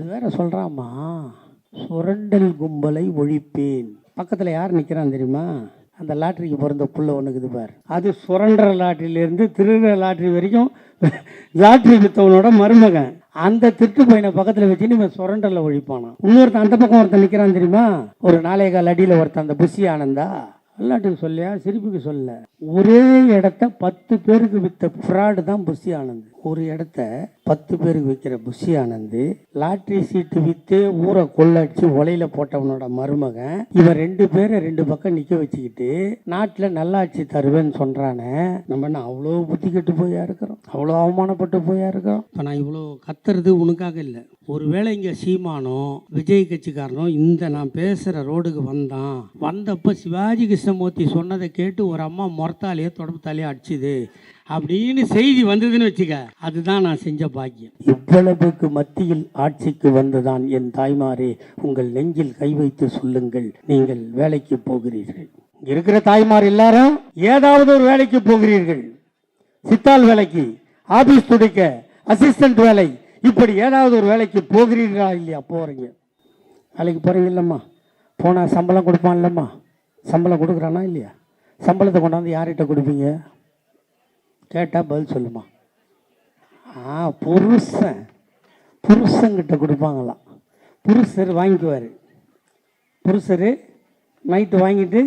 அது வேற சொல்கிறாம்மா சுரண்டல் கும்பலை ஒழிப்பேன். பக்கத்தில் யார் நிற்கிறான் தெரியுமா? அந்த லாட்ரிக்கு பிறந்த புள்ள ஒன்றுக்குது பார். அது சுரண்டர லாட்ரியிலேருந்து திருடுற லாட்ரி வரைக்கும் லாட்ரி வித்தவனோட மருமகன். அந்த திருட்டு பையனை பக்கத்தில் வச்சு இவன் சுரண்டரில் ஒழிப்பானான் இன்னொருத்தன் அந்த பக்கம் ஒருத்தன் நிற்கிறான் தெரியுமா? ஒரு நாளைய கால் அடியில் ஒருத்தன் அந்த புஷி ஆனந்தா. எல்லாட்டுக்கு சொல்லியா? சிரிப்புக்கு சொல்ல. ஒரே இடத்த பத்து பேருக்கு வித்த ஃப்ராடு தான் புஷி ஆனந்த். ஒரு இடத்த பத்து பேருக்கு விற்கிற புஷி ஆனந்து லாட்ரி சீட்டு விற்று ஊரை கொள்ளடிச்சு ஒலையில போட்டவனோட மருமகன் இவன் ரெண்டு பேரை ரெண்டு பக்கம் நிக்க வச்சுக்கிட்டு நாட்டில் நல்லாட்சி தருவேன்னு சொல்றானே நம்ம என்ன அவ்வளோ புத்தி கெட்டு போயா இருக்கிறோம்? அவ்வளோ அவமானப்பட்டு போயா இருக்கிறோம்? இப்போ நான் இவ்வளோ கத்துறது உனக்காக இல்லை. ஒருவேளை இங்கே சீமானோ விஜய் கட்சிக்காரனோ இந்த நான் பேசுகிற ரோடுக்கு வந்தான். வந்தப்போ சிவாஜி கிருஷ்ணமூர்த்தி சொன்னதை கேட்டு ஒரு அம்மா முறத்தாலேயே தொடப்பத்தாலேயே அடிச்சுது. அப்படின்னு செய்தி வந்ததுன்னு வச்சுக்க அதுதான் நான் செஞ்ச பாக்கியம். இவ்வளவுக்கு மத்தியில் ஆட்சிக்கு வந்துதான் என் தாய்மாரே உங்கள் நெஞ்சில் கை வைத்து சொல்லுங்கள் நீங்கள் வேலைக்கு போகிறீர்கள். இருக்கிற தாய்மார் எல்லாரும் ஏதாவது ஒரு வேலைக்கு போகிறீர்கள். சித்தால் வேலைக்கு ஆபீஸ் துடைக்க அசிஸ்டன்ட் வேலை இப்படி ஏதாவது ஒரு வேலைக்கு போகிறீர்களா இல்லையா? போறீங்க. வேலைக்கு போறீங்க இல்லம்மா. போனால் சம்பளம் கொடுப்பான் இல்லம்மா. சம்பளம் கொடுக்குறானா இல்லையா? சம்பளத்தை கொண்டாந்து யார்கிட்ட கொடுப்பீங்க? கேட்டால் பதில் சொல்லுமா? ஆ புருஷன். புருஷங்கிட்ட கொடுப்பாங்களாம். புருஷர் வாங்கிக்குவார். புருஷர் நைட்டு வாங்கிட்டு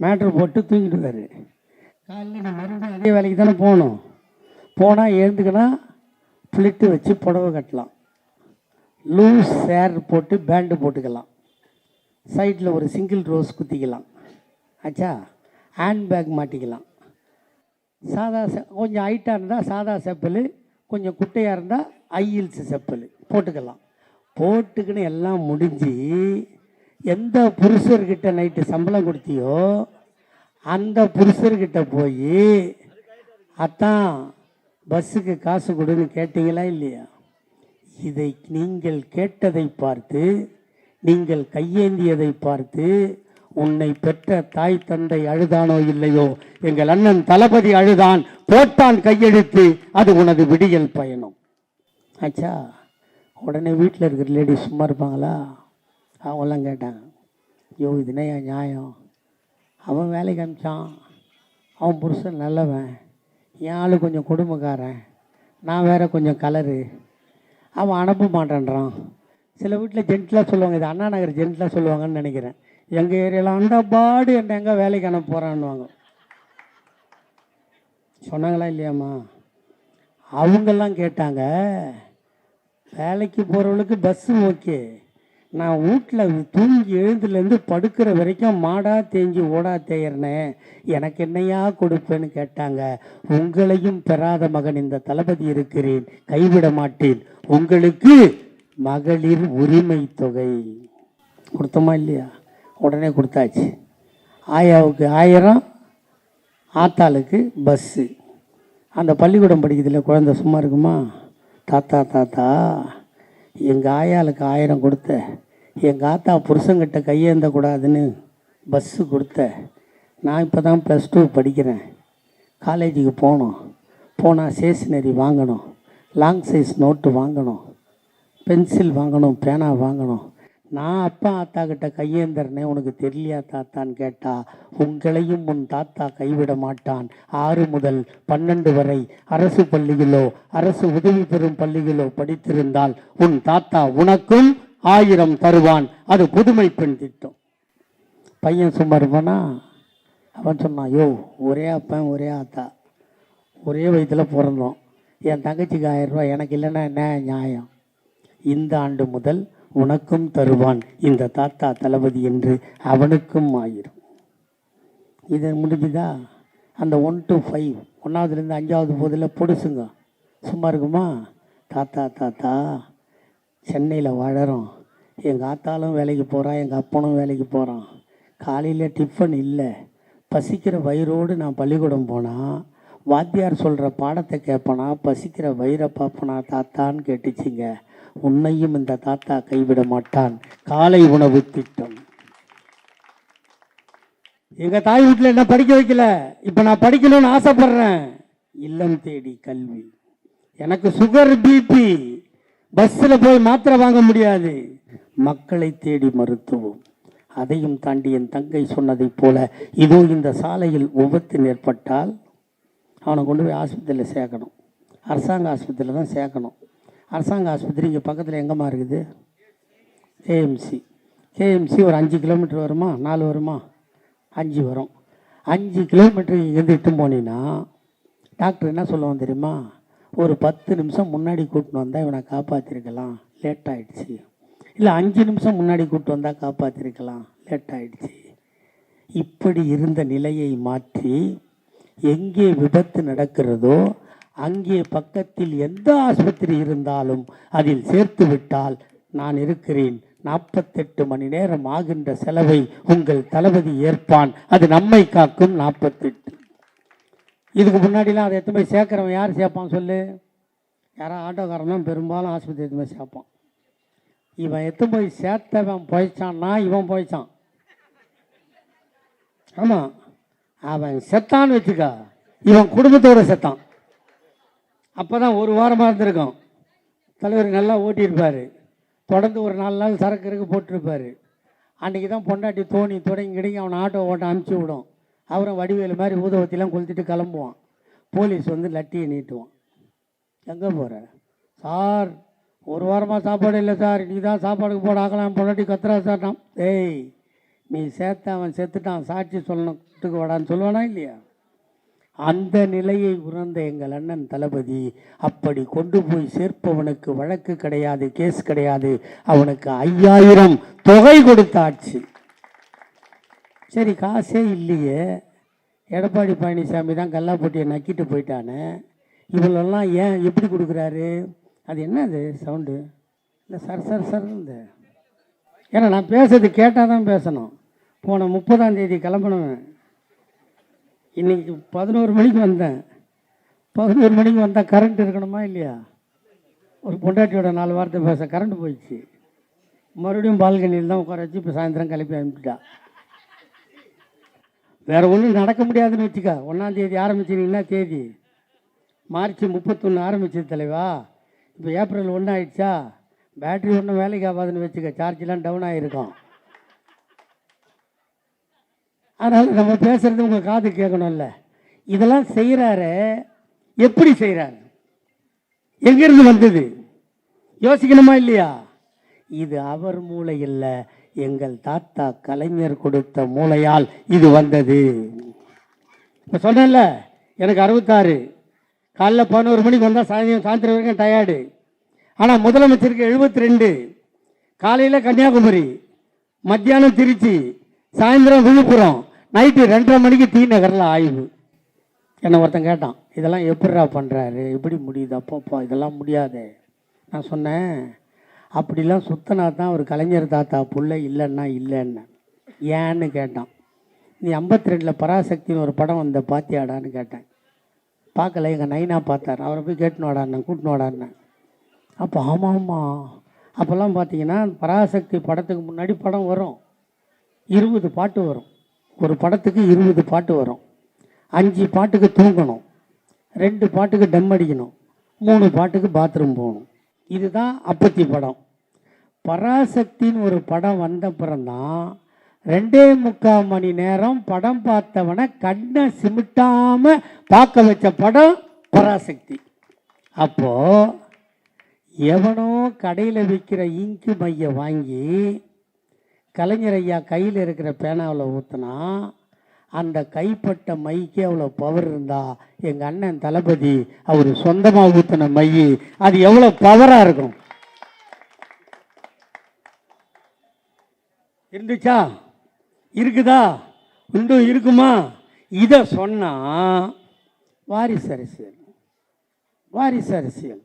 மேட்ரு போட்டு தூங்கிடுவார். காலையில் நான் மறுபடியும் அதே வேலைக்கு தானே போகணும். போனால் எழுந்துக்கினா ஃப்ளிட்டு வச்சு புடவை கட்டலாம். லூஸ் சேர் போட்டு பேண்டு போட்டுக்கலாம். சைடில் ஒரு சிங்கிள் ரோஸ் குத்திக்கலாம். ஆச்சா ஹேண்ட் பேக் மாட்டிக்கலாம். சாதா செ- கொஞ்சம் ஹைட்டாக இருந்தால் சாதா செப்பல் கொஞ்சம் குட்டையாக இருந்தால் ஐயில்ஸ் செப்பல். போட்டுக்கலாம். போட்டுக்கின்னு எல்லாம் முடிஞ்சு எந்த புருஷர்கிட்ட நைட்டு சம்பளம் கொடுத்தியோ அந்த புருஷர்கிட்ட போய் அத்தான் பஸ்ஸுக்கு காசு கொடுன்னு கேட்டீங்களா இல்லையா? இதை நீங்கள் கேட்டதை பார்த்து நீங்கள் கையேந்தியதை பார்த்து உன்னை பெற்ற தாய் தந்தை அழுதானோ இல்லையோ எங்கள் அண்ணன் தளபதி அழுதான் போட்டான் கையெழுத்து அது உனது விடியல் பயணம். ஆச்சா உடனே வீட்டில் இருக்கிற லேடிஸ் சும்மா இருப்பாங்களா? அவங்களாம் கேட்டாங்க ஐயோ இதுனே என் நியாயம்? அவன் வேலைக்கு அனுப்பிச்சான். அவன் புருஷன் நல்லவன். என் ஆள் கொஞ்சம் குடும்பக்காரன் நான் வேற கொஞ்சம் கலரு. அவன் அனுப்ப மாட்டேன்றான். சில வீட்டில் ஜென்ட்லாக சொல்லுவாங்க இது அண்ணா நகர் ஜென்ட்லாக சொல்லுவாங்கன்னு நினைக்கிறேன். எங்கள் ஏரியாவில் அந்த பாடு என்ன எங்கே வேலைக்கு அனுப்ப போகிறான்னுவாங்க சொன்னாங்களா இல்லையாம்மா? அவங்கெல்லாம் கேட்டாங்க வேலைக்கு போகிறவளுக்கு பஸ்ஸு ஓகே. நான் வீட்டில் தூங்கி எழுந்துலேருந்து படுக்கிற வரைக்கும் மாடா தேஞ்சி ஓடா தேயிறனே எனக்கு என்னையா கொடுப்பேன்னு கேட்டாங்க. உங்களையும் பெறாத மகன் இந்த தளபதி இருக்கிறேன் கைவிட மாட்டேன். உங்களுக்கு மகளிர் உரிமை தொகை கொடுத்தோமா இல்லையா? உடனே கொடுத்தாச்சு. ஆயாவுக்கு ஆயிரம் ஆத்தாளுக்கு பஸ்ஸு அந்த பள்ளிக்கூடம் படிக்கிறதுல குழந்தை சும்மா இருக்குமா? தாத்தா தாத்தா எங்கள் ஆயாளுக்கு ஆயிரம் கொடுத்த எங்கள் ஆத்தா புருஷங்கிட்ட கையேந்த கூடாதுன்னு பஸ்ஸு கொடுத்த. நான் இப்போ தான் ப்ளஸ் டூ படிக்கிறேன். காலேஜுக்கு போனோம். போனால் ஸ்டேஷ்னரி வாங்கணும். லாங் சைஸ் நோட்டு வாங்கணும். பென்சில் வாங்கணும் பேனா வாங்கணும். நான் அப்பா ஆத்தா கிட்ட கையேந்திரனே உனக்கு தெரியலையா தாத்தான்னு கேட்டா உங்களையும் உன் தாத்தா கைவிட மாட்டான். ஆறு முதல் பன்னெண்டு வரை அரசு பள்ளியிலோ அரசு உதவி பெறும் பள்ளியிலோ படித்திருந்தால் உன் தாத்தா உனக்கும் ஆயிரம் தருவான். அது புதுமை பெண் திட்டம். பையன் சும்மா இருப்பானா? அவன் சொன்னான் யோ ஒரே அப்பன் ஒரே ஆத்தா. ஒரே வயதில் பிறந்தோம். என் தங்கச்சிக்கு ஆயிரம் ரூபாய் எனக்கு இல்லைன்னா என்ன நியாயம்? இந்த ஆண்டு முதல் உனக்கும் தருவான். இந்த தாத்தா தளபதி என்று அவனுக்கும் ஆயிரும். இது முடிஞ்சுதா? அந்த ஒன் டு ஃபைவ் ஒன்றாவதுலேருந்து அஞ்சாவது போதில் பொடுசுங்க. சும்மா இருக்குமா? தாத்தா தாத்தா சென்னையில் வாழறோம். எங்கள் ஆத்தாலும் வேலைக்கு போகிறான் எங்கள் அப்பனும் வேலைக்கு போகிறான் காலையில் டிஃபன் இல்லை. பசிக்கிற வயிறோடு நான் பள்ளிக்கூடம் போனால் வாத்தியார் சொல்கிற பாடத்தை கேட்பனா பசிக்கிற வயிறை பார்ப்பனா தாத்தான்னு கேட்டுச்சிங்க. உன்னையும் இந்த தாத்தா கைவிட மாட்டான். காலை உணவு திட்டம். எங்கள் தாய் வீட்டில் என்ன படிக்க வைக்கல? இப்போ நான் படிக்கணும்னு ஆசைப்படுறேன். இல்லம் தேடி கல்வி. எனக்கு சுகர் பிபி பஸ்ஸில் போய் மாத்திரை வாங்க முடியாது. மக்களை தேடி மருத்துவம். அதையும் தாண்டி என் தங்கை சொன்னதைப் போல இதோ இந்த சாலையில் விபத்து ஏற்பட்டால் அவனை கொண்டு போய் ஆஸ்பத்திரியில் சேர்க்கணும். அரசாங்க ஆஸ்பத்திரியில் தான் சேர்க்கணும். அரசாங்க ஆஸ்பத்திரி இங்கே பக்கத்தில் எங்கேம்மா இருக்குது? கேஎம்சி. கேஎம்சி ஒரு அஞ்சு கிலோமீட்டர் வருமா? நாலு வருமா? அஞ்சு வரும். அஞ்சு கிலோமீட்டர் இங்கேருந்து இட்டு போனீங்கன்னா டாக்டர் என்ன சொல்லுவோம் தெரியுமா? ஒரு பத்து நிமிஷம் முன்னாடி கூட்டின்னு வந்தால் இவனை காப்பாற்றிருக்கலாம் லேட் இல்லை அஞ்சு நிமிஷம் முன்னாடி கூப்பிட்டு வந்தால் காப்பாற்றிருக்கலாம் லேட் இப்படி இருந்த நிலையை மாற்றி எங்கே விபத்து நடக்கிறதோ அங்கே பக்கத்தில் எந்த ஆஸ்பத்திரி இருந்தாலும் அதில் சேர்த்து விட்டால் நான் இருக்கிறேன். நாற்பத்தெட்டு மணி நேரம் ஆகின்ற செலவை உங்கள் தளபதி ஏற்பான். அது நம்மை காக்கும் நாற்பத்தெட்டு. இதுக்கு முன்னாடிலாம் அதை எத்தனை போய் சேர்க்குறவன் யார் சேர்ப்பான் சொல்லு? யாரோ ஆட்டோக்காரனும் பெரும்பாலும் ஆஸ்பத்திரி எத்தனை போய் சேர்ப்பான். இவன் எத்தனை போய் சேர்த்தவன் போயிச்சான்னா இவன் போயிச்சான் ஆமாம் அவன் செத்தான்னு வச்சுக்கா. இவன் குடும்பத்தோட செத்தான். அப்போ தான் ஒரு வாரமாக இருந்திருக்கும். தலைவர் நல்லா ஓட்டியிருப்பார். தொடர்ந்து ஒரு நாலு நாள் சரக்கு இருக்கு போட்டிருப்பார். அன்றைக்கி தான் பொண்டாட்டி தோணி தொடங்கி கிடங்கி அவனை ஆட்டோ ஓட்ட அனுப்பிச்சி விடும். அவரும் வடிவேலு மாதிரி ஊதவத்திலாம் கொளுத்திட்டு கிளம்புவான். போலீஸ் வந்து லட்டியை நீட்டுவான். எங்கே போகிற சார் ஒரு வாரமாக சாப்பாடு இல்லை சார். இன்றைக்கி தான் சாப்பாடுக்கு போட ஆகலாம். பொண்டாட்டி கத்துறா சார். நான் டேய் நீ சேர்த்த அவன் செத்துட்டான். சாட்சி சொல்லணும். வாடான்னு சொல்லுவானா இல்லையா? அந்த நிலையை உணர்ந்த எங்கள் அண்ணன் தளபதி அப்படி கொண்டு போய் சேர்ப்பவனுக்கு வழக்கு கிடையாது கேஸ் கிடையாது. அவனுக்கு ஐயாயிரம் தொகை கொடுத்த ஆட்சி. சரி காசே இல்லையே. எடப்பாடி பழனிசாமி தான் கல்லாப்பட்டியை நக்கிட்டு போயிட்டானே. இவளெல்லாம் ஏன் எப்படி கொடுக்குறாரு? அது என்னது சவுண்டு? இல்லை சர் சர் சர்ந்து ஏன்னா நான் பேசுறது கேட்டால் தான் பேசணும். போன முப்பதாம் தேதி கிளம்பணும் இன்னைக்கு பதினோரு மணிக்கு வந்தேன். பதினோரு மணிக்கு வந்தால் கரண்ட் இருக்கணுமா இல்லையா? ஒரு பொண்டாட்டியோட நாலு வார்த்தை பேச கரண்ட் போயிடுச்சு. மறுபடியும் பால்கனியில் தான் உட்கார வச்சு இப்போ சாயந்தரம் கிளப்பி அனுப்பிட்டா. வேறு ஒன்றும் நடக்க முடியாதுன்னு வச்சுக்க. ஒன்றாந்தேதி ஆரம்பிச்சிங்கன்னா தேதி? மார்ச் முப்பத்தொன்று ஆரம்பிச்சது தலைவா. இப்போ ஏப்ரல் ஒன்று ஆயிடுச்சா பேட்டரி ஒன்றும் வேலைக்கு ஆகாதுன்னு வச்சுக்க. சார்ஜெலாம் டவுன் ஆகிருக்கும் அதனால் நம்ம பேசுகிறது உங்கள் காது கேட்கணும்ல. இதெல்லாம் செய்கிறாரு எப்படி செய்கிறாரு எங்கேருந்து வந்தது? யோசிக்கணுமா இல்லையா? இது அவர் மூளை இல்லை. எங்கள் தாத்தா கலைஞர் கொடுத்த மூளையால் இது வந்தது. இப்போ சொன்னேன்ல எனக்கு அறுபத்தாறு. காலைல பதினோரு மணிக்கு வந்தால் சாயந்தரம் சாயந்தரம் வரைக்கும் டயர்டு ஆனால் முதலமைச்சருக்கு எழுபத்தி ரெண்டு காலையில் கன்னியாகுமரி மத்தியானம் திருச்சி சாயந்தரம் விழுப்புரம். நைட்டு ரெண்டரை மணிக்கு டி நகரில் ஆய்வு. என்னை ஒருத்தன் கேட்டான் இதெல்லாம் எப்படிடா பண்ணுறாரு எப்படி முடியுது? அப்பப்பா இதெல்லாம் முடியாது. நான் சொன்னேன் அப்படிலாம் சுத்தனா தான் ஒரு கலைஞர் தாத்தா புள்ள இல்லைன்னா இல்லைன்னு. ஏன்னு கேட்டான். நீ ஐம்பத்தி ரெண்டில் பராசக்தின்னு ஒரு படம் வந்த பாத்தியாடான்னு கேட்டேன். பார்க்கல எங்கள் நைனா பார்த்தார். அவரை போய் கேட்டுன்னு வாடான்னு அப்போ ஆமாம் ஆமாம் அப்போல்லாம் பார்த்தீங்கன்னா பராசக்தி படத்துக்கு முன்னாடி படம் வரும். இருபது பாட்டு வரும். ஒரு படத்துக்கு இருபது பாட்டு வரும். அஞ்சு பாட்டுக்கு தூங்கணும். ரெண்டு பாட்டுக்கு டம் அடிக்கணும். மூணு பாட்டுக்கு பாத்ரூம் போகணும். இதுதான் அப்பத்தி படம். பராசக்தின்னு ஒரு படம் வந்த பிறந்தான் ரெண்டே முக்கால் மணி நேரம் படம் பார்த்தவனை கண்ணை சிமிட்டாம பார்க்க வச்ச படம் பராசக்தி. அப்போது எவனோ கடையில் விற்கிற இங்கு மைய வாங்கி கலைஞர் ஐயா கையில் இருக்கிற பேனாவில் ஊற்றுனா அந்த கைப்பட்ட மைக்கு அவ்வளோ பவர் இருந்தா எங்கள் அண்ணன் தளபதி அவர் சொந்தமாக ஊற்றின மை அது எவ்வளோ பவராக இருக்கும்? இருந்துச்சா? இருக்குதா? இன்னும் இருக்குமா? இதை சொன்னால் வாரிசு அரசியல். வாரிசு அரசியல்.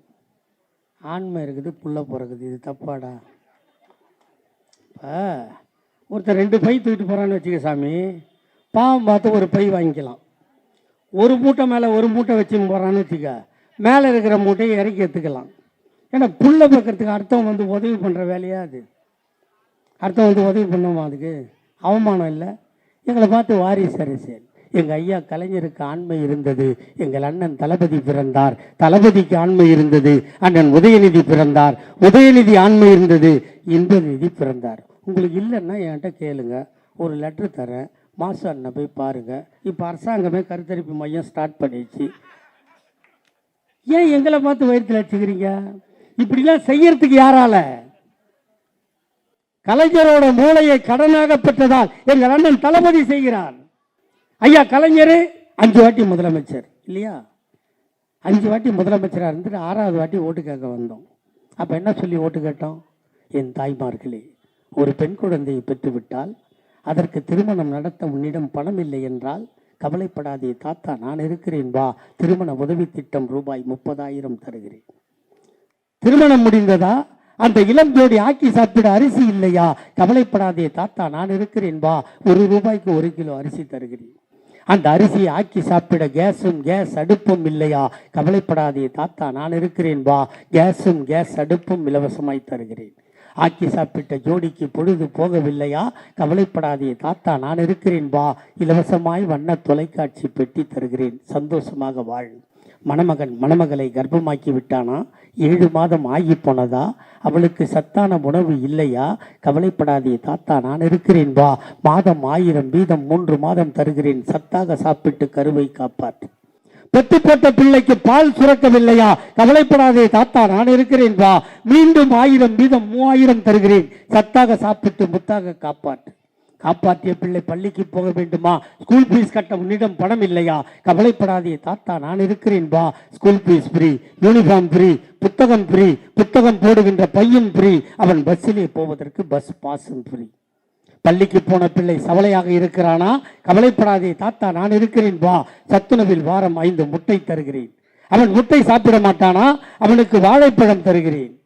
ஆண்மை இருக்குது புள்ள பிறகுது இது தப்பாடா? இப்போ ஒருத்தர் ரெண்டு பை தூக்கிட்டு போகிறான்னு வச்சுக்க சாமி. பாவம் பார்த்து ஒரு பை வாங்கிக்கலாம். ஒரு மூட்டை மேலே ஒரு மூட்டை வச்சு போகிறான்னு வச்சுக்க. மேலே இருக்கிற மூட்டையை இறக்கி எடுத்துக்கலாம். ஏன்னா புல்லை பார்க்கறதுக்கு அர்த்தம் வந்து உதவி பண்ணுற வேலையா அது? அர்த்தம் வந்து உதவி பண்ணுமா அதுக்கு. அவமானம் இல்லை. எங்களை பார்த்து வாரிசு அரசியல் எங்கள் ஐயா கலைஞருக்கு ஆண்மை இருந்தது. எங்கள் அண்ணன் தளபதி பிறந்தார். தளபதிக்கு ஆண்மை இருந்தது. அண்ணன் உதயநிதி பிறந்தார். உதயநிதி ஆண்மை இருந்தது. இன்பநிதி பிறந்தார். உங்களுக்கு இல்லைன்னா என்கிட்ட கேளுங்க. ஒரு லெட்ரு தரேன். மாசு அண்ணன் போய் பாருங்கள் இப்போ அரசாங்கமே கருத்தரிப்பு மையம் ஸ்டார்ட் பண்ணிடுச்சு. ஏன் எங்களை பார்த்து வயிற்றுல வச்சுக்கிறீங்க இப்படிலாம் செய்யறதுக்கு யாரால? கலைஞரோட மூளையை கடனாக பெற்றதால் எங்கள் அண்ணன் தளபதி செய்கிறார். ஐயா கலைஞர் அஞ்சு வாட்டி முதலமைச்சர் இல்லையா? அஞ்சு வாட்டி முதலமைச்சராக இருந்துட்டு ஆறாவது வாட்டி ஓட்டு கேட்க வந்தோம். அப்போ என்ன சொல்லி ஓட்டு கேட்டோம்? என் தாய்மார்களே ஒரு பெண் குழந்தையை பெற்றுவிட்டால் அதற்கு திருமணம் நடத்த உன்னிடம் பணம் இல்லை என்றால் கவலைப்படாதே தாத்தா நான் இருக்கிறேன் வா. திருமண உதவி திட்டம் ரூபாய் முப்பதாயிரம் தருகிறேன். திருமணம் முடிந்ததா? அந்த இளம் ஜோடி ஆக்கி சாப்பிட அரிசி இல்லையா? கவலைப்படாதே தாத்தா நான் இருக்கிறேன் வா. ஒரு ரூபாய்க்கு ஒரு கிலோ அரிசி தருகிறேன். அந்த அரிசியை ஆக்கி சாப்பிட கேஸும் கேஸ் அடுப்பும் இல்லையா? கவலைப்படாதே தாத்தா நான் இருக்கிறேன் வா. கேஸும் கேஸ் அடுப்பும் இலவசமாய் தருகிறேன். ஆக்கி சாப்பிட்ட ஜோடிக்கு பொழுது போகவில்லையா? கவலைப்படாதே தாத்தா நான் இருக்கிறேன் வா. இலவசமாய் வண்ண தொலைக்காட்சி பெட்டி தருகிறேன். சந்தோஷமாக வாழ். மணமகன் மணமகளை கர்ப்பமாக்கி விட்டானா? ஏழு மாதம் ஆகி போனதா? அவளுக்கு சத்தான உணவு இல்லையா? கவலைப்படாதே தாத்தா நான் இருக்கிறேன் வா. மாதம் ஆயிரம் வீதம் மூன்று மாதம் தருகிறேன். சத்தாக சாப்பிட்டு கருவை காப்பாற்று. பெத்து போட்ட பிள்ளைக்கு பால் சுரக்கவில்லையா? கவலைப்படாதே தாத்தா நான் இருக்கிறேன் வா. மீண்டும் ஆயிரம் வீதம் மூவாயிரம் தருகிறேன். சத்தாக சாப்பிட்டு முத்தாக காப்பாற்று. காப்பாற்றிய பிள்ளை பள்ளிக்கு போக வேண்டுமா? ஸ்கூல் ஃபீஸ் கட்ட உன்னிடம் பணம் இல்லையா? கவலைப்படாதே தாத்தா நான் இருக்கிறேன் வா. School fees free uniform free புத்தகம் ஃப்ரீ புத்தகம் போடுகின்ற பையன் ஃப்ரீ அவன் பஸ்ஸிலே போவதற்கு பஸ் பாஸும் ஃப்ரீ பள்ளிக்கு போன பிள்ளை சவலையாக இருக்கிறானா? கவலைப்படாதே தாத்தா நான் இருக்கிறேன் வா. சத்துணவில் வாரம் ஐந்து முட்டை தருகிறேன். அவன் முட்டை சாப்பிட மாட்டானா? அவனுக்கு வாழைப்பழம் தருகிறேன்.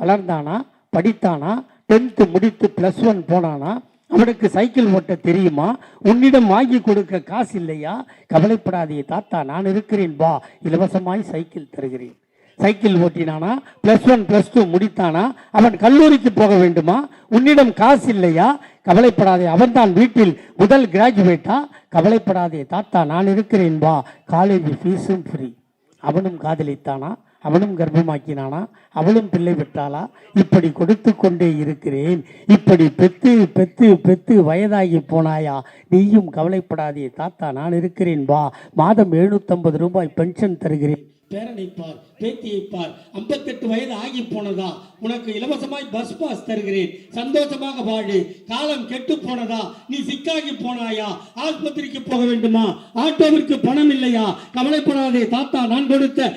வளர்ந்தானா? படித்தானா? டென்த்து முடித்து ப்ளஸ் ஒன் போனானா? அவனுக்கு சைக்கிள் ஓட்ட தெரியுமா? உன்னிடம் வாங்கி கொடுக்க காசு இல்லையா? கவலைப்படாதே தாத்தா நான் இருக்கிறேன் வா. இலவசமாய் சைக்கிள் தருகிறேன். சைக்கிள் ஓட்டினானா ப்ளஸ் ஒன் ப்ளஸ் டூ முடித்தானா அவன் கல்லூரிக்கு போக வேண்டுமா? உன்னிடம் காசு இல்லையா? கவலைப்படாதே அவன்தான் வீட்டில் முதல் கிராஜுவேட்டா கவலைப்படாதே தாத்தா நான் இருக்கிறேன் வா. காலேஜ் ஃபீஸும் ஃப்ரீ அவனும் காதலித்தானா? அவனும் கர்ப்பமாக்கினானா? அவளும் பிள்ளை பெற்றாளா? இப்படி கொடுத்து கொண்டே இருக்கிறேன். இப்படி பெத்து பெத்து பெத்து வயதாகி போனாயா? நீயும் கவலைப்படாதே தாத்தா நான் இருக்கிறேன் வா. மாதம் எழுநூற்றம்பது ரூபாய் பென்ஷன் தருகிறேன். பேரனை பார் பேத்தியை பார் ஐம்பத்தெட்டு வயது ஆகி போனதா உனக்கு இலவசமாய் பஸ் பாஸ் தருகிறேன். சந்தோஷமாக வாழு. காலம் கெட்டு போனதா நீ சிக்காகி போனாயா? ஆஸ்பத்திரிக்கு போக வேண்டுமா? ஆட்டோவிற்கு பணம் இல்லையா? கவலைப்படாதே தாத்தா. நான் கொடுத்த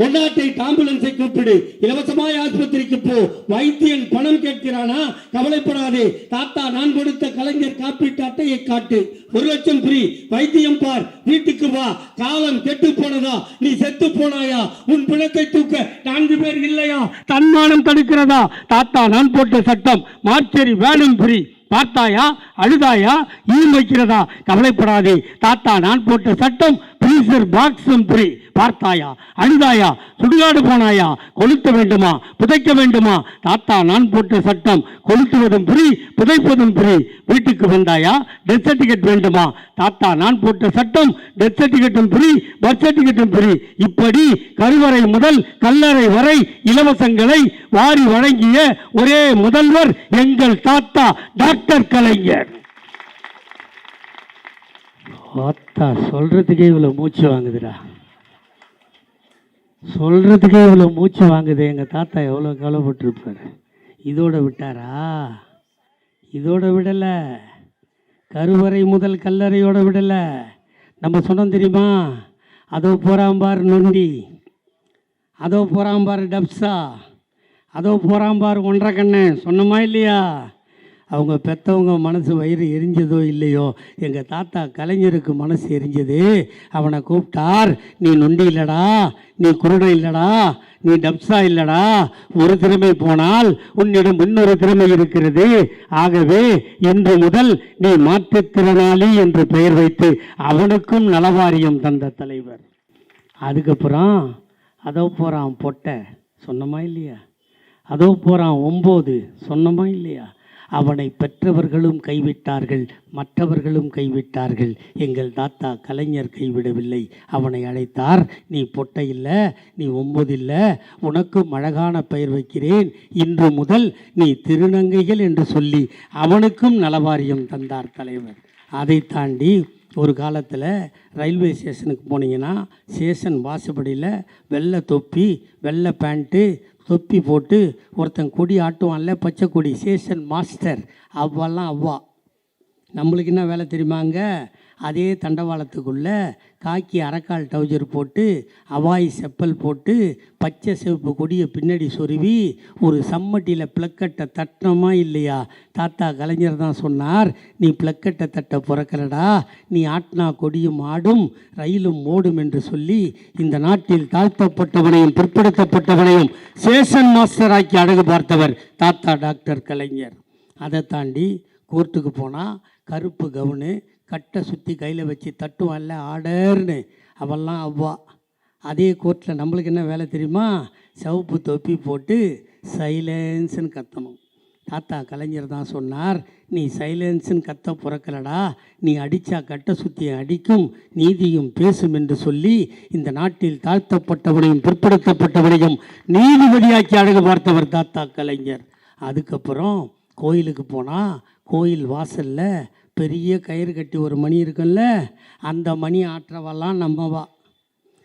கல- ஒன்னாட்டை ஆம்புலன்ஸை கூப்பிடு? இலவசமாய் ஆஸ்பத்திரிக்கு போ. வைத்தியன் பணம் கேட்கிறானா? கவலைப்படாதே. தாத்தா நான் கொடுத்த கலைஞர் காப்பீட்டு அட்டையை காட்டு. ஒரு லட்சம் ஃப்ரீ வைத்தியம் பார். வீட்டுக்கு வா. காலம் கெட்டு போனதா? நீ செத்து போனாயா? உன் பிணத்தை தூக்க நான்கு பேர் இல்லையா? தன்மானம் தடுக்கிறதா? தாத்தா நான் போட்ட சட்டம். மார்ச்சரி வேணும் ஃப்ரீ பார்த்தாயா? அழுதாயா? ஈ வைக்கிறதா? கவலைப்படாதே. தாத்தா நான் போட்ட சட்டம். ஃப்ரீசர் பாக்ஸும் ஃப்ரீ பார்த்தாயா? அழுதாயா? சுடுகாடு போனாயா? கொளுத்த வேண்டுமா? புதைக்க வேண்டுமா? தாத்தா நான் போட்ட சட்டம் கொளுத்துவதும் புரி புதைப்பதும் புரி. வீட்டுக்கு வந்தாயா? டெத் சர்டிஃபிகேட் வேண்டுமா? தாத்தா நான் போட்ட சட்டம் டெத் சர்டிஃபிகேட்டும் புரி பர்த் சர்டிஃபிகேட்டும் புரி. இப்படி கருவறை முதல் கல்லறை வரை இலவசங்களை வாரி வழங்கிய ஒரே முதல்வர் எங்கள் தாத்தா டாக்டர் கலைஞர். ஆத்தா சொல்றதுக்கே இவ்வளோ மூச்சு வாங்குதுடா. சொல்கிறதுக்கே இவ்வளோ மூச்சு வாங்குது. எங்கள் தாத்தா எவ்வளோ கவலைப்பட்டிருப்பாரு. இதோட விட்டாரா? இதோட விடலை. கருவறை முதல் கல்லறையோட விடலை. நம்ம சொன்னோம் தெரியுமா? அதோ போறாம்பார் நொண்டி. அதோ போறாம்பார் டப்ஸா அதோ போறாம்பார் ஒன்றரை கண்ணன் சொன்னோமா இல்லையா? அவங்க பெற்றவங்க மனசு வயிறு எரிஞ்சதோ இல்லையோ எங்கள் தாத்தா கலைஞருக்கு மனசு எரிஞ்சது அவனை கூப்பிட்டார் நீ நொண்டி இல்லடா நீ குருடன் இல்லடா நீ டப்ஸா இல்லடா ஒரு திறமை போனால் உன்னிடம் இன்னொரு திறமை இருக்கிறது. ஆகவே இன்று முதல் நீ மாற்றுத்திறனாளி என்று பெயர் வைத்து அவனுக்கும் நலவாரியம் தந்த தலைவர். அதுக்கப்புறம் அதோ போகிறான் பொட்டை. சொன்னமா இல்லையா? அதோ போகிறான் ஒம்பது. சொன்னமா இல்லையா? அவனை பெற்றவர்களும் கைவிட்டார்கள் மற்றவர்களும் கைவிட்டார்கள். எங்கள் தாத்தா கலைஞர் கைவிடவில்லை. அவனை அழைத்தார் நீ பொட்டை இல்லை நீ ஒம்பது இல்லை உனக்கும் அழகான பெயர் வைக்கிறேன். இன்று முதல் நீ திருநங்கைகள் என்று சொல்லி அவனுக்கும் நலவாரியம் தந்தார் தலைவர். அதை தாண்டி ஒரு காலத்தில் ரயில்வே ஸ்டேஷனுக்கு போனீங்கன்னா ஸ்டேஷன் வாசப்படியில் வெள்ளை தொப்பி வெள்ளை பேண்ட்டு தொப்பி போட்டு ஒருத்தன் கொடி ஆட்டுவான்ல பச்சை கொடி சேஷன் மாஸ்டர் அவ்வாலாம் அவ்வா நம்மளுக்கு என்ன வேலை தெரியுமாங்க அதே தண்டவாளத்துக்குள்ளே காக்கி அரக்கால் டவுஜர் போட்டு அவாய் செப்பல் போட்டு பச்சை சிவப்பு கொடியை பின்னாடி சொருவி ஒரு சம்மட்டியில் பிளக்கட்டை தட்டினோமா இல்லையா? தாத்தா கலைஞர் தான் சொன்னார் நீ பிளக்கட்டை தட்ட பிறக்கலடா நீ ஆட்னா கொடியும் ஆடும் ரயிலும் ஓடும் என்று சொல்லி இந்த நாட்டில் தாழ்த்தப்பட்டவனையும் பிற்படுத்தப்பட்டவனையும் சேஷன் மாஸ்டர் ஆக்கி அழகு பார்த்தவர் தாத்தா டாக்டர் கலைஞர். அதை தாண்டி கோர்ட்டுக்கு போனால் கருப்பு கவுனு கட்டை சுற்றி கையில் வச்சு தட்டுவான்ல ஆடர்னு. அவெல்லாம் அவ்வா. அதே கோர்ட்டில் நம்மளுக்கு என்ன வேலை தெரியுமா? சிவப்பு தொப்பி போட்டு சைலன்ஸ்னு கத்தணும். தாத்தா கலைஞர் தான் சொன்னார் நீ சைலன்ஸுன்னு கத்த பிறக்கலடா. நீ அடித்தா கட்ட சுற்றி அடிக்கும் நீதியும் பேசும் என்று சொல்லி இந்த நாட்டில் தாழ்த்தப்பட்டவனையும் பிற்படுத்தப்பட்டவனையும் நீதிபதியாக்கி அழகு பார்த்தவர் தாத்தா கலைஞர். அதுக்கப்புறம் கோயிலுக்கு போனால் கோயில் வாசலில் பெரிய கயிறு கட்டி ஒரு மணி இருக்குல்ல அந்த மணி ஆற்றவெல்லாம் நம்மவா.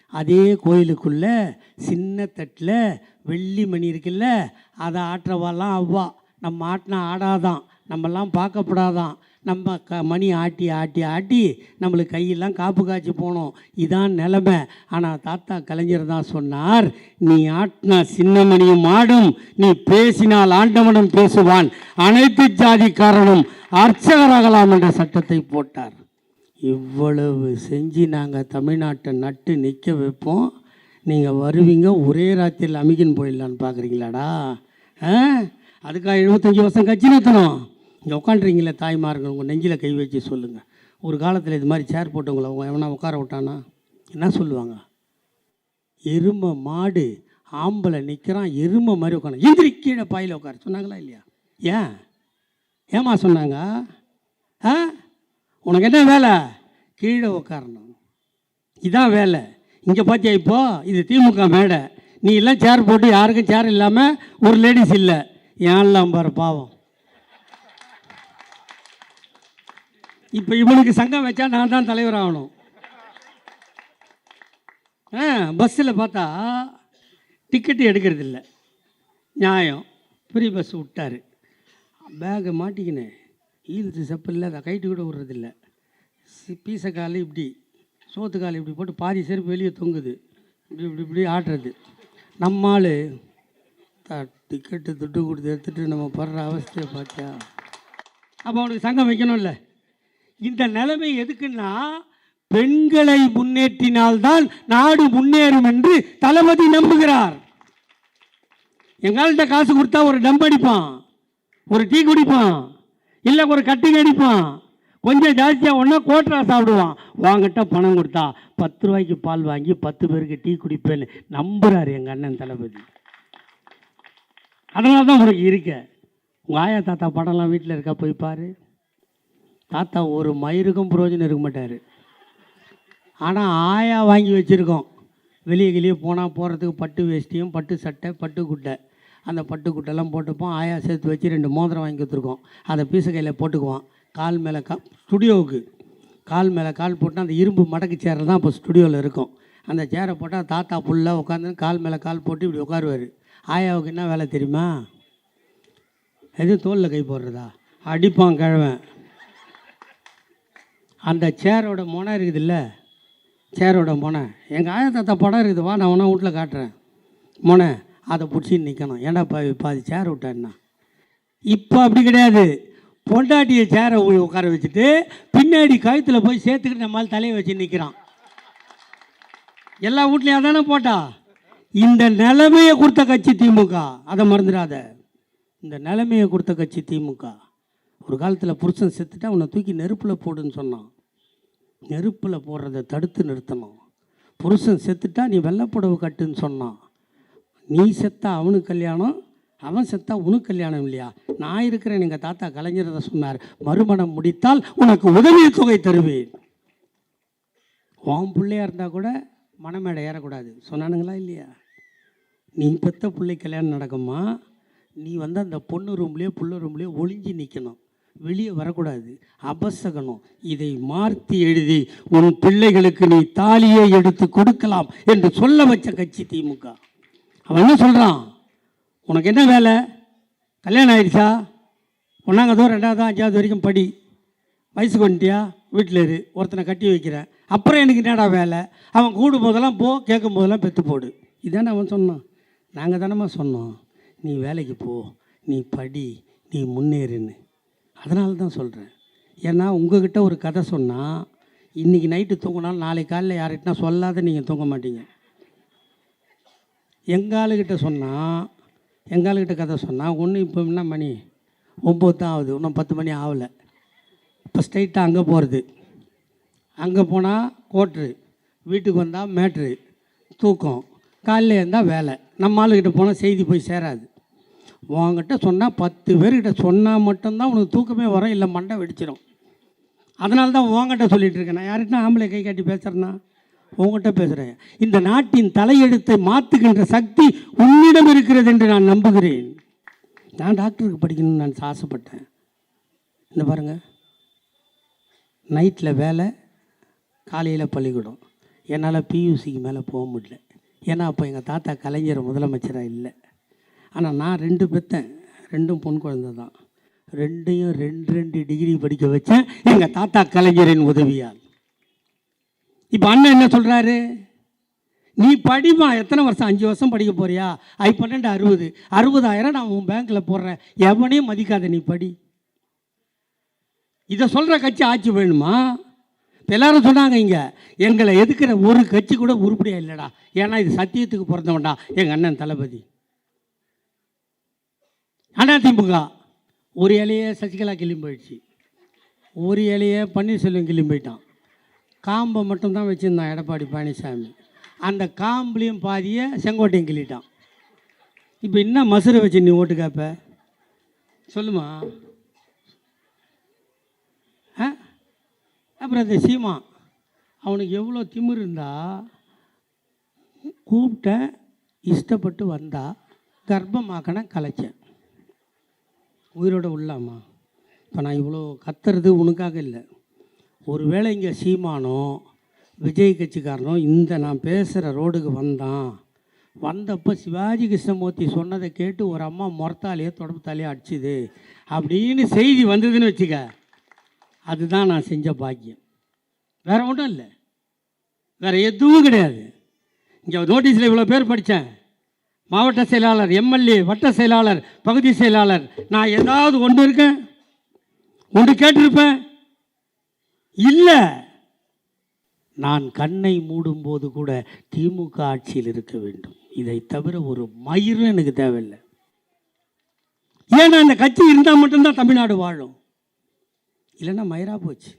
அதே கோயிலுக்குள்ள சின்ன தட்டில் வெள்ளி மணி இருக்குல்ல அதை ஆற்றவெல்லாம் அவ்வா. நம்ம ஆட்டினா ஆடாதான் நம்மெல்லாம் பார்க்கப்படாதான். நம்ம க மணி ஆட்டி ஆட்டி ஆட்டி நம்மளுக்கு கையெல்லாம் காப்பு காய்ச்சி போனோம். இதான் நிலமை. ஆனால் தாத்தா கலைஞர் தான் சொன்னார் நீ ஆட்டினா சின்ன மணியும் ஆடும் நீ பேசினால் ஆண்டவனும் பேசுவான். அனைத்து ஜாதிக்காரனும் அர்ச்சகராகலாம் என்ற சட்டத்தை போட்டார். இவ்வளவு செஞ்சு நாங்கள் தமிழ்நாட்டை நட்டு நிற்க வைப்போம். நீங்கள் வருவீங்க ஒரே ராத்திரியில் அமிகின் போயிடலான்னு பார்க்குறீங்களாடா ஆ? அதுக்காக எழுபத்தஞ்சி வருஷம் கட்சி நிறுத்தணும் இங்கே உட்காண்ட்றீங்களே தாய்மார்கள் உங்கள் நெஞ்சில் கை வச்சு சொல்லுங்கள் ஒரு காலத்தில் இது மாதிரி சேர் போட்டவங்கள அவங்க எவனா உட்கார விட்டானா? என்ன சொல்லுவாங்க? எருமை மாடு ஆம்பளை நிற்கிறான் எருமை மாதிரி உட்காந்து எந்திரி கீழே பாயில் உட்கார. சொன்னாங்களா இல்லையா? ஏன்? ஏமா சொன்னாங்க? ஆ? உனக்கு என்ன வேலை? கீழே உட்காரணும். இதான் வேலை. இங்கே பார்த்தியா இப்போ? இது திமுக மேடை. நீ எல்லாம் சேர் போட்டு யாருக்கும் சேர் இல்லாமல் ஒரு லேடிஸ் இல்லை. ஏன்லாம் பாரு பாவம். இப்போ இவனுக்கு சங்கம் வச்சா நான் தான் தலைவர் ஆகணும் ஆ பஸ்ஸில் பார்த்தா டிக்கெட்டு எடுக்கிறதில்ல. நியாயம். ஃப்ரீ பஸ் விட்டாரு. பேகை மாட்டிக்கினேன் ஈழ்த்து செப்பலில் அதை கைட்டு கூட விடுறதில்ல. சி- பீச கால் இப்படி சோத்து கால் இப்படி போட்டு பாதி செருப்பு வெளியே தொங்குது. இப்படி இப்படி இப்படி ஆடுறது நம்மால் டிக்கெட்டு துட்டு கொடுத்து எடுத்துகிட்டு நம்ம படுற அவஸ்தையை பார்த்தியா? அப்போ அவனுக்கு சங்கம் வைக்கணும்ல. இந்த நிலைமை எதுக்குன்னா பெண்களை முன்னேற்றினால்தான் நாடு முன்னேறும் என்று தளபதி நம்புகிறார். எங்கள்கிட்ட காசு கொடுத்தா ஒரு டம் அடிப்பான் ஒரு டீ குடிப்பான் இல்லை ஒரு கட்டிங் அடிப்பான் கொஞ்சம் ஜாஸ்தியாக ஒன்றா கோட்டரா சாப்பிடுவான். வாங்கிட்ட பணம் கொடுத்தா பத்து ரூபாய்க்கு பால் வாங்கி பத்து பேருக்கு டீ குடிப்பேன்னு நம்புகிறார் எங்கள் அண்ணன் தளபதி. அதனால தான் உனக்கு இருக்க. உங்கள் ஆயா தாத்தா படம்லாம் வீட்டில் இருக்கா போய் பாரு. தாத்தா ஒரு மயிருக்கும் புரோஜனம் இருக்க மாட்டார். ஆனால் ஆயா வாங்கி வச்சுருக்கோம். வெளியே கிளியே போனால் போகிறதுக்கு பட்டு வேஷ்டியும் பட்டு சட்டை பட்டு குட்டை. அந்த பட்டு குட்டெல்லாம் போட்டுப்போம். ஆயா சேர்த்து வச்சு ரெண்டு மோதிரம் வாங்கி கொடுத்துருக்கோம். அதை பீச கையில் போட்டுக்குவோம். கால் மேலே கா ஸ்டுடியோவுக்கு கால் மேலே கால் போட்டு அந்த இரும்பு மடக்கு சேரில் தான் இப்போ ஸ்டுடியோவில் இருக்கும். அந்த சேரை போட்டால் தாத்தா ஃபுல்லாக உட்காந்து கால் மேலே கால் போட்டு இப்படி உட்காருவார் ஆயாவுக்கு என்ன வேலை தெரியுமா? எதுவும் தோலில் கை போடுறதா? அடிப்பான் கிழவன். அந்த சேரோட முனை இருக்குதுல்ல? சேரோட முனை. எங்கள் ஆயா தாத்தா படம் இருக்குது வா நான் உன வீட்டில் காட்டுறேன். முனை அதை பிடிச்சி நிற்கணும் ஏன்டா பாவி பாதி சேர் விட்டேன்னா இப்போ அப்படி கிடையாது. பொண்டாட்டியை சேரை உட்கார வச்சுட்டு பின்னாடி கழுத்தில் போய் சேர்த்துக்கிட்டு நம்மால் தலையை வச்சு நிற்கிறான் எல்லா வீட்லையும் அதானே போட்டா? இந்த நிலைமையை கொடுத்த கட்சி திமுக. அதை மறந்துடாத. இந்த நிலைமையை கொடுத்த கட்சி திமுக. ஒரு காலத்தில் புருஷன் செத்துட்டா உன்னை தூக்கி நெருப்பில் போடுன்னு சொன்னான். நெருப்பில் போடுறத தடுத்து நிறுத்தணும். புருஷன் செத்துட்டா நீ வெள்ளைப்புடவை கட்டுன்னு சொன்னான். நீ செத்தா அவனுக்கு கல்யாணம் அவன் செத்தா உனக்கு கல்யாணம் இல்லையா? நான் இருக்கிறேன் எங்கள் தாத்தா கலைஞரதை சொன்னார். மறுமணம் முடித்தால் உனக்கு உதவி தொகை தருவேன். உன் பிள்ளையா இருந்தால் கூட மனமேடை ஏறக்கூடாது. சொன்னானுங்களா இல்லையா? நீ பெத்த பிள்ளை கல்யாணம் நடக்குமா? நீ வந்து அந்த பொண்ணு ரூம்லேயோ புள்ள ரூம்லேயோ ஒளிஞ்சு நிற்கணும் வெளியே வரக்கூடாது. அபசகனம். இதை மாற்றி எழுதி உன் பிள்ளைகளுக்கு நீ தாலியை எடுத்து கொடுக்கலாம் என்று சொல்ல வச்ச கட்சி திமுக. அவன் என்ன சொல்கிறான் உனக்கு என்ன வேலை? கல்யாணம் ஆயிடுச்சா? ஒன்றாங்கதோ ரெண்டாவது அஞ்சாவது வரைக்கும் படி. வயசுக்கு வந்துட்டியா? வீட்டில் இரு. ஒருத்தனை கட்டி வைக்கிறேன் அப்புறம் எனக்கு என்னடா வேலை? அவன் கூடும் போதெல்லாம் போ கேட்கும் போதெல்லாம் பெற்று போடு. இதானே அவன் சொன்னான். நாங்கள் தானம்மா சொன்னோம். நீ வேலைக்கு போ. நீ படி. நீ முன்னேறுன்னு. அதனால தான் சொல்கிறேன் ஏன்னா உங்ககிட்ட ஒரு கதை சொன்னால் இன்றைக்கி நைட்டு தூங்கினாலும் நாளைக்கு காலையில் யார்கிட்டனா சொல்லாத நீங்கள் தூங்க மாட்டீங்க. எங்கள் ஆளுகிட்ட சொன்னால் எங்கள் ஆளுகிட்ட கதை சொன்னால் ஒன்று இப்போ என்ன மணி? ஒம்பது தான் ஆகுது இன்னும் பத்து மணி ஆகலை. இப்போ ஸ்ட்ரைட்டாக அங்கே போகிறது அங்கே போனால் கோட்ரு வீட்டுக்கு வந்தால் மேட்ரு தூக்கம். காலையில் இருந்தால் வேலை. நம்ம ஆளுகிட்ட போனால் செய்தி போய் சேராது. உங்ககிட்ட சொன்னால் பத்து பேர்கிட்ட சொன்னால் மட்டும்தான் உனக்கு தூக்கமே வரும் இல்லை மண்டை வெடிச்சிடும் அதனால தான் உங்ககிட்ட சொல்லிட்டு இருக்கேன். நான் யார்கிட்ட ஆம்பளை கை காட்டி பேசுகிறேன்னா உங்ககிட்ட பேசுகிறேன் இந்த நாட்டின் தலையெழுத்தை மாற்றுகின்ற சக்தி உன்னிடம் இருக்கிறது என்று நான் நம்புகிறேன். நான் டாக்டருக்கு படிக்கணும்னு நான் ஆசைப்பட்டேன். இந்த பாருங்கள் நைட்டில் வேலை காலையில் பள்ளிக்கூடம். என்னால் பியூசிக்கு மேலே போக முடியல. ஏன்னா அப்போ எங்கள் தாத்தா கலைஞர் முதலமைச்சராக இல்லை. ஆனால் நான் ரெண்டு பெற்றேன் ரெண்டும் பொன் குழந்தை தான். ரெண்டையும் ரெண்டு ரெண்டு டிகிரி படிக்க வச்சேன். எங்கள் தாத்தா கலைஞரின் உதவியால். இப்போ அண்ணன் என்ன சொல்கிறாரு நீ படிமா எத்தனை வருஷம்? அஞ்சு வருஷம் படிக்க போறியா? ஐ பன்னெண்டு அறுபது. அறுபதாயிரம் நான் உன் பேங்க்கில் போடுறேன். எவனையும் மதிக்காத நீ படி. இதை சொல்கிற கட்சி ஆட்சி வேணுமா? இப்போ எல்லாரும் சொன்னாங்க இங்கே எங்களை எதுக்குற ஒரு கட்சி கூட உருப்படியாக இல்லைடா. ஏன்னா இது சத்தியத்துக்கு பிறந்தவன்டா எங்கள் அண்ணன் தளபதி. அதிமுக ஒரு இலையே சசிகலா கிளம்பி போயிடுச்சு. ஒரு இலையே பன்னீர்செல்வம் கிளம்பி போயிட்டான். காம்பை மட்டும்தான் வச்சுருந்தான் எடப்பாடி பழனிசாமி. அந்த காம்புலேயும் பாதியை செங்கோட்டையும் கிள்ளிட்டான். இப்போ என்ன மசுரை வச்சு நீ ஓட்டு கேப்ப? சொல்லுமா? ஆ? அப்புறம் இந்த சீமா அவனுக்கு எவ்வளோ திமிர் இருந்தா கூப்பிட்ட இஷ்டப்பட்டு வந்தா கர்ப்பமாக்கனை கலைச்சேன். உயிரோட உள்ளாமா? இப்போ நான் இவ்வளோ கத்துறது உனக்காக இல்லை. ஒருவேளை இங்கே சீமானோ விஜய் கட்சிக்காரனோ இந்த நான் பேசுகிற ரோடுக்கு வந்தான். வந்தப்போ சிவாஜி கிருஷ்ணமூர்த்தி சொன்னதை கேட்டு ஒரு அம்மா முறத்தாலேயே தொடப்பத்தாலேயே அடிச்சுது. அப்படின்னு செய்தி வந்ததுன்னு வச்சுக்க அதுதான் நான் செஞ்ச பாக்கியம். வேறு ஒன்றும் இல்லை. வேறு எதுவும் கிடையாது. இங்கே நோட்டீஸில் இவ்வளோ பேர் படித்தேன் மாவட்ட செயலாளர் எம்எல்ஏ வட்ட செயலாளர் பகுதி செயலாளர் நான் ஏதாவது ஒன்று இருக்கேன்? ஒன்று கேட்டிருப்பேன்? இல்லை. நான் கண்ணை மூடும்போது கூட திமுக ஆட்சியில் இருக்க வேண்டும். இதை தவிர ஒரு மயிரும் எனக்கு தேவையில்லை. ஏன்னா இந்த கட்சி இருந்தால் மட்டும்தான் தமிழ்நாடு வாழும். இல்லைன்னா மயிராக போச்சு.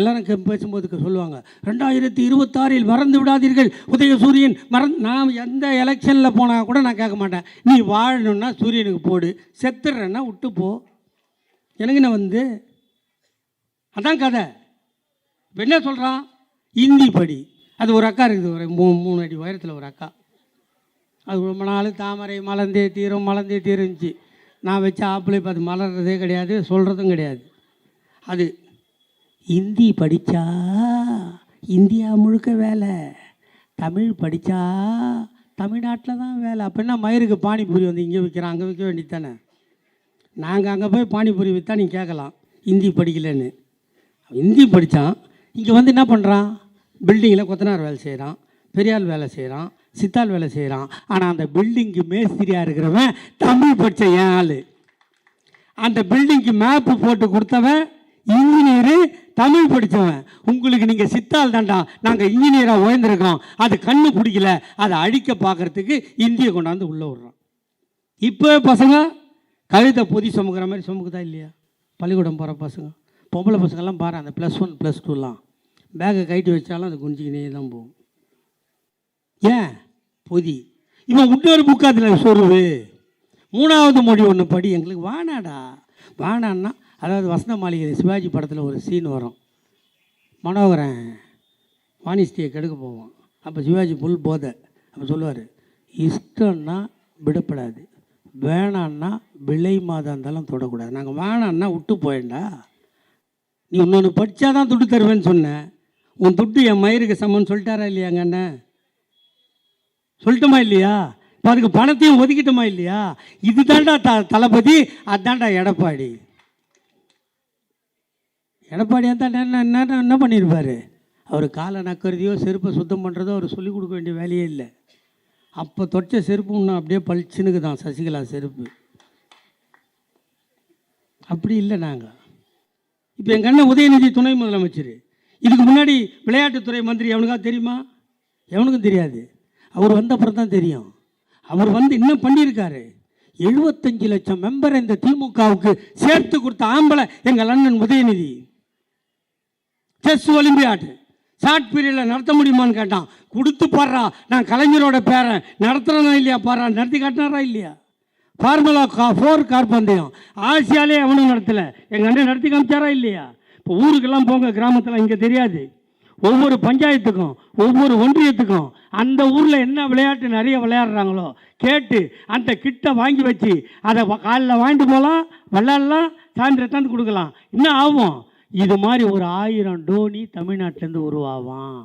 எல்லாரும் பேசும்போது சொல்லுவாங்க ரெண்டாயிரத்தி இருபத்தாறில் மறந்து விடாதீர்கள். உதய சூரியன் மறந்து நான் எந்த எலெக்ஷனில் போனால் கூட நான் கேட்க மாட்டேன். நீ வாழணும்னா சூரியனுக்கு போடு. செத்துடுறேன்னா விட்டு போ. எனக்கு வந்து? அதான் கதை. இப்போ என்ன சொல்கிறான் இந்தி படி. அது ஒரு அக்கா இருக்குது ஒரு மூ மூணு அடி உயரத்தில் ஒரு அக்கா. அது ரொம்ப நாள் தாமரை மலர்ந்தே தீரும் மலர்ந்தே தீருந்துச்சு நான் வச்ச ஆப்பிளை இப்போ அது மலர்றதே கிடையாது சொல்கிறதும் கிடையாது. அது இந்தி படித்தா இந்தியா முழுக்க வேலை. தமிழ் படித்தா தமிழ்நாட்டில் தான் வேலை. அப்போ என்ன மயிருக்கு பானிபூரி வந்து இங்கே விற்கிறான் அங்கே விற்க வேண்டியது தானே நாங்கள் அங்கே போய் பானிபூரி விற்றா நீ கேட்கலாம் ஹிந்தி படிக்கலைன்னு. ஹிந்தி படித்தான் இங்கே வந்து என்ன பண்ணுறான் பில்டிங்கில் கொத்தனார் வேலை செய்கிறான் பெரியாள் வேலை செய்கிறான் சித்தாள் வேலை செய்கிறான் ஆனால் அந்த பில்டிங்க்கு மேஸ்திரியாக இருக்கிறவன் தமிழ் படித்த ஏன் ஆள். அந்த பில்டிங்க்கு மேப்பு போட்டு கொடுத்தவன் இன்ஜினியரு தமிழ் படித்தவன் உங்களுக்கு நீங்கள் சித்தால் தாண்டா. நாங்கள் இன்ஜினியராக உயர்ந்திருக்கோம். அது கண்ணு பிடிக்கல. அதை அழிக்க பார்க்கறதுக்கு இந்தியை கொண்டாந்து உள்ளே விட்றோம். இப்போ பசங்க கழுத்தை பொதி சுமக்கிற மாதிரி சுமக்குதா இல்லையா? பள்ளிக்கூடம் போகிற பசங்க. பொம்பளை பசங்கள்லாம் பாரு அந்த ப்ளஸ் ஒன் ப்ளஸ் டூலாம் பேக்கை கைட்டு வச்சாலும் அது குஞ்சிக்கினே தான் போகும். ஏன்? பொதி. இவன் இன்னொரு புக்கு அதில் சொருவு மூணாவது மொழி ஒன்று படி எங்களுக்கு. வானாடா. வானான்னா அதாவது வசந்த மாளிகை சிவாஜி படத்தில் ஒரு சீன் வரும். மனோகரன் வாணிஸ்டியை கெடுக்க போவோம் அப்போ சிவாஜி புல் போதை. அப்போ சொல்லுவார் இஷ்டம்னா விடப்படாது. வேணான்னா விலை மாதம் இருந்தாலும் தொடக்கூடாது. நாங்கள் வேணான்னா விட்டு போயிண்டா நீ இன்னொன்று படித்தா தான் துட்டு தருவேன்னு சொன்னேன் உன் துட்டு என் மயிருக்கு சமம்னு சொல்லிட்டாரா இல்லையாங்க அண்ணன்? சொல்லட்டுமா இல்லையா? இப்போ அதுக்கு பணத்தையும் ஒதுக்கிட்டோமா இல்லையா? இதுதான்டா த தளபதி அதான்டா எடப்பாடி. எடப்பாடி தான் என்ன என்ன என்ன பண்ணியிருப்பார் அவர் காலை நக்கறதையோ செருப்பை சுத்தம் பண்ணுறதோ அவர் சொல்லிக் கொடுக்க வேண்டிய வேலையே இல்லை. அப்போ தொட்ட செருப்பு இன்னும் அப்படியே பளிச்சுனுக்கு தான் சசிகலா செருப்பு. அப்படி இல்லை நாங்கள் இப்போ எங்கள் அண்ணன் உதயநிதி துணை முதலமைச்சர். இதுக்கு முன்னாடி விளையாட்டுத்துறை மந்திரி எவனுக்கா தெரியுமா? எவனுக்கும் தெரியாது. அவர் வந்த அப்புறம் தான் தெரியும். அவர் வந்து இன்னும் பண்ணியிருக்காரு. எழுபத்தஞ்சு லட்சம் மெம்பர் இந்த திமுகவுக்கு சேர்த்து கொடுத்த ஆம்பளை எங்கள் அண்ணன் உதயநிதி. Chess olympiad. ஷார்ட் பீரியடில் நடத்த முடியுமான்னு கேட்டான். கொடுத்து பாடுறா. நான் கலைஞரோட பேரன் நடத்துகிறனா இல்லையா பாடுறா? நடத்தி காட்டினாரா இல்லையா? ஃபார்முலா கா ஃபோர் கார் பந்தயம் ஆசியாலே அவனும் நடத்தலை. எங்கள் அண்ணன் நடத்தி காமிச்சாரா இல்லையா? இப்போ ஊருக்கெல்லாம் போங்க கிராமத்தில் இங்கே தெரியாது. ஒவ்வொரு பஞ்சாயத்துக்கும் ஒவ்வொரு ஒன்றியத்துக்கும் அந்த ஊரில் என்ன விளையாட்டு நிறைய விளையாடுறாங்களோ கேட்டு அந்த கிட்ட வாங்கி வச்சு அதை காலில் காலைல வாங்கிட்டு போகலாம் விளையாடலாம் சாயந்தரம் எடுத்தாந்து கொடுக்கலாம். என்ன ஆகும்? இது மாதிரி ஒரு ஆயிரம் டோனி தமிழ்நாட்டிலேருந்து உருவாவான்.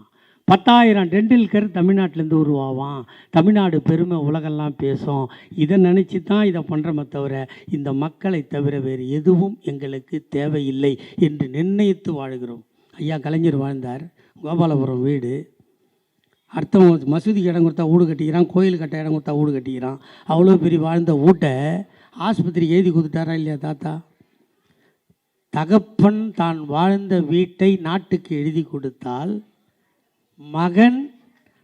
பத்தாயிரம் டெண்டுல்கர் தமிழ்நாட்டிலேருந்து உருவாவான். தமிழ்நாடு பெருமை உலகெல்லாம் பேசும். இதை நினச்சி தான் இதை பண்ணுறோமே தவிர இந்த மக்களை தவிர வேறு எதுவும் எங்களுக்கு தேவையில்லை என்று நிர்ணயித்து வாழ்கிறோம். ஐயா கலைஞர் வாழ்ந்தார். கோபாலபுரம் வீடு. அர்த்தம் மசூதிக்கு இடம் கொடுத்தா வீடு கட்டிக்கிறான் கோயில் கட்ட இடம் கொடுத்தா வீடு கட்டிக்கிறான். அவ்வளோ பெரிய வாழ்ந்த வீட்டை ஆஸ்பத்திரிக்கு எழுதி கொடுத்துட்டாரா இல்லையா தாத்தா? தகப்பன் தான் வாழ்ந்த வீட்டை நாட்டுக்கு எழுதி கொடுத்தால் மகன்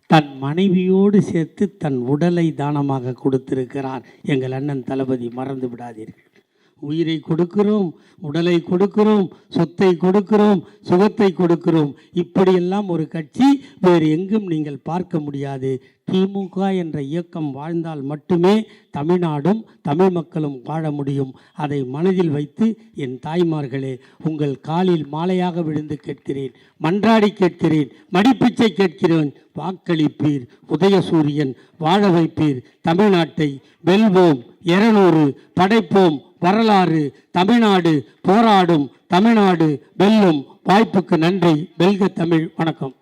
தன் மனைவியோடு சேர்த்து தன் உடலை தானமாக கொடுத்திருக்கிறார். எங்கள் அண்ணன் தளபதி மறந்து விடாதீர்கள். உயிரை கொடுக்கிறோம் உடலை கொடுக்கிறோம் சொத்தை கொடுக்கிறோம் சுகத்தை கொடுக்கிறோம். இப்படியெல்லாம் ஒரு கட்சி வேறு எங்கும் நீங்கள் பார்க்க முடியாது. திமுக என்ற இயக்கம் வாழ்ந்தால் மட்டுமே தமிழ்நாடும் தமிழ் மக்களும் வாழ முடியும். அதை மனதில் வைத்து என் தாய்மார்களே உங்கள் காலில் மாலையாக விழுந்து கேட்கிறேன் மன்றாடி கேட்கிறேன் மடிப்பிச்சை கேட்கிறேன். வாக்களிப்பீர் உதயசூரியன் வாழ வைப்பீர். தமிழ்நாட்டை வெல்வோம் இருநூறு படைப்போம். வரலாறு தமிழ்நாடு போராடும் தமிழ்நாடு வெல்லும். வாய்ப்புக்கு நன்றி. வெல்க தமிழ். வணக்கம்.